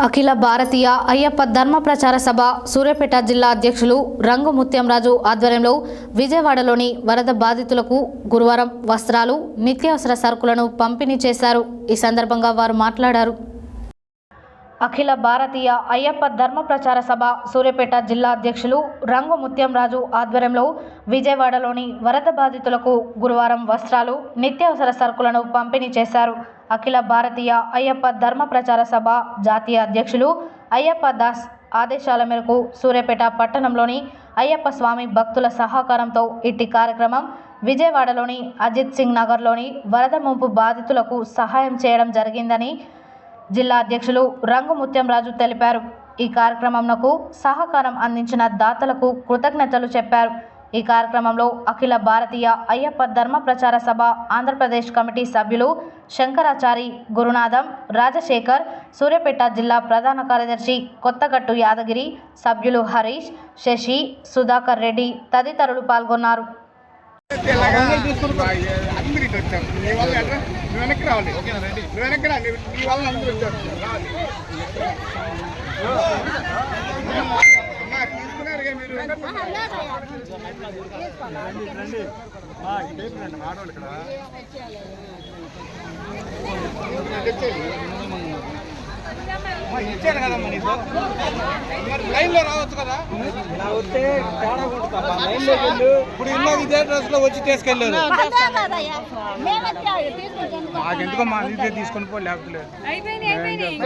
అఖిల భారతీయ అయ్యప్ప ధర్మ ప్రచార సభ సూర్యాపేట జిల్లా అధ్యక్షులు రంగు ముత్యంరాజు ఆధ్వర్యంలో విజయవాడలోని వరద బాధితులకు గురువారం వస్త్రాలు నిత్యావసర సరుకులను పంపిణీ చేశారు. ఈ సందర్భంగా వారు మాట్లాడారు. అఖిల భారతీయ అయ్యప్ప ధర్మ ప్రచార సభ సూర్యాపేట జిల్లా అధ్యక్షులు రంగు ముత్యంరాజు ఆధ్వర్యంలో విజయవాడలోని వరద బాధితులకు గురువారం వస్త్రాలు నిత్యావసర సరుకులను పంపిణీ చేశారు. అఖిల భారతీయ అయ్యప్ప ధర్మ ప్రచార సభ జాతీయ అధ్యక్షులు అయ్యప్ప దాస్ ఆదేశాల మేరకు సూర్యాపేట పట్టణంలోని అయ్యప్ప స్వామి భక్తుల సహకారంతో ఇట్టి కార్యక్రమం విజయవాడలోని అజిత్ సింగ్ నగర్లోని వరద ముంపు బాధితులకు సహాయం చేయడం జరిగిందని జిల్లా అధ్యక్షులు రంగు ముత్యంరాజు తెలిపారు. ఈ కార్యక్రమంకు సహకారం అందించిన దాతలకు కృతజ్ఞతలు చెప్పారు. ఈ కార్యక్రమంలో అఖిల భారతీయ అయ్యప్ప ధర్మ ప్రచార సభ ఆంధ్రప్రదేశ్ కమిటీ సభ్యులు శంకరాచారి గురునాథం రాజశేఖర్ సూర్యాపేట జిల్లా ప్రధాన కార్యదర్శి కొత్తగట్టు యాదగిరి సభ్యులు హరీష్ శశి సుధాకర్ రెడ్డి తదితరులు పాల్గొన్నారు. అందరూ ఇటు వచ్చారు. నీ వల్ల నువ్వు వెనక్కి రావాలి. నువ్వు వెనక్కి రా నీ- వల్ల అందరూ వచ్చారు. తీసుకున్నారుగా మీరు. ఆడవాళ్ళు ఇక్కడ. ఇచ్చారు కదమ్మా నీకు. రావచ్చు కదా? ఇప్పుడు ఇన్నో ఇదే డ్రెస్లో వచ్చి తీసుకెళ్ళారు. మాకెందుకో మా ఇదే తీసుకొని పో లేకపోతే అయిపోయినాయి అయిపోయినాయి.